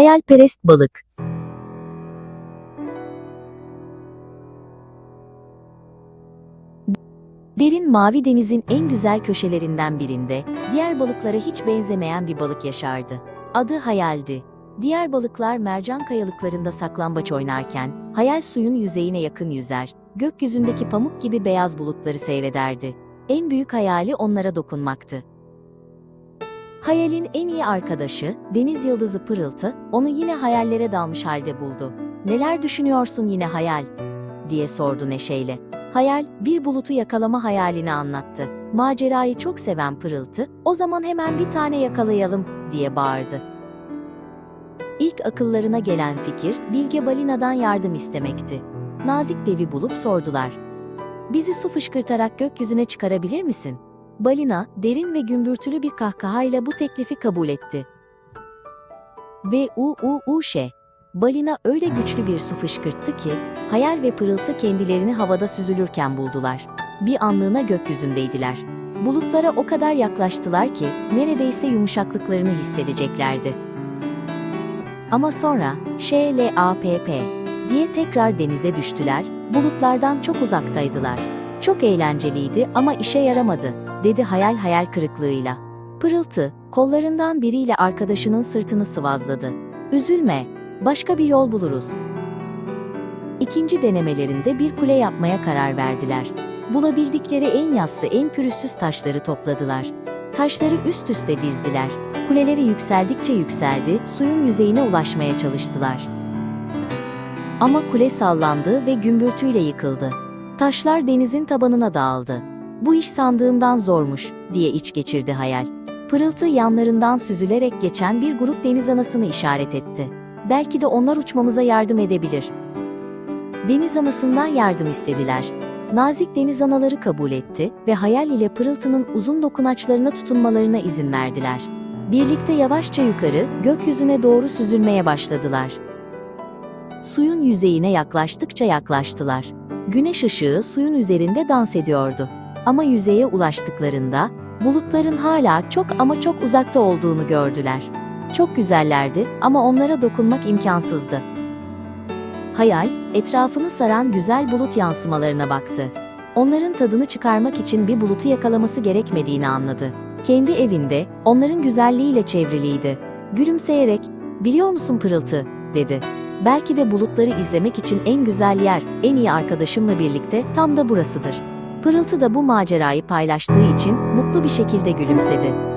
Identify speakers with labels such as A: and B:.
A: Hayalperest balık. Derin mavi denizin en güzel köşelerinden birinde, diğer balıklara hiç benzemeyen bir balık yaşardı. Adı Hayal'di. Diğer balıklar mercan kayalıklarında saklambaç oynarken, Hayal suyun yüzeyine yakın yüzer, gökyüzündeki pamuk gibi beyaz bulutları seyrederdi. En büyük hayali onlara dokunmaktı. Hayal'in en iyi arkadaşı, deniz yıldızı Pırıltı, onu yine hayallere dalmış halde buldu. Neler düşünüyorsun yine hayal? diye sordu neşeyle. Hayal, bir bulutu yakalama hayalini anlattı. Macerayı çok seven Pırıltı, o zaman hemen bir tane yakalayalım, diye bağırdı. İlk akıllarına gelen fikir, Bilge Balina'dan yardım istemekti. Nazik devi bulup sordular. Bizi su fışkırtarak gökyüzüne çıkarabilir misin? Balina, derin ve gümbürtülü bir kahkahayla bu teklifi kabul etti. Ve u u u şe. Balina öyle güçlü bir su fışkırttı ki, hayal ve pırıltı kendilerini havada süzülürken buldular. Bir anlığına gökyüzündeydiler. Bulutlara o kadar yaklaştılar ki, neredeyse yumuşaklıklarını hissedeceklerdi. Ama sonra, Ş L A P P diye tekrar denize düştüler, bulutlardan çok uzaktaydılar. Çok eğlenceliydi ama işe yaramadı, dedi hayal hayal kırıklığıyla. Pırıltı, kollarından biriyle arkadaşının sırtını sıvazladı. Üzülme, başka bir yol buluruz. İkinci denemelerinde bir kule yapmaya karar verdiler. Bulabildikleri en yassı, en pürüzsüz taşları topladılar. Taşları üst üste dizdiler. Kuleleri yükseldikçe yükseldi, suyun yüzeyine ulaşmaya çalıştılar. Ama kule sallandı ve gümbürtüyle yıkıldı. Taşlar denizin tabanına dağıldı. Bu iş sandığımdan zormuş, diye iç geçirdi hayal. Pırıltı yanlarından süzülerek geçen bir grup deniz anasını işaret etti. Belki de onlar uçmamıza yardım edebilir. Deniz anasından yardım istediler. Nazik deniz anaları kabul etti ve hayal ile pırıltının uzun dokunaçlarına tutunmalarına izin verdiler. Birlikte yavaşça yukarı, gökyüzüne doğru süzülmeye başladılar. Suyun yüzeyine yaklaştıkça yaklaştılar. Güneş ışığı suyun üzerinde dans ediyordu. Ama yüzeye ulaştıklarında, bulutların hala çok ama çok uzakta olduğunu gördüler. Çok güzellerdi ama onlara dokunmak imkansızdı. Hayal, etrafını saran güzel bulut yansımalarına baktı. Onların tadını çıkarmak için bir bulutu yakalaması gerekmediğini anladı. Kendi evinde, onların güzelliğiyle çevriliydi. Gülümseyerek, biliyor musun pırıltı, dedi. Belki de bulutları izlemek için en güzel yer, en iyi arkadaşımla birlikte tam da burasıdır. Pırıltı da bu macerayı paylaştığı için mutlu bir şekilde gülümsedi.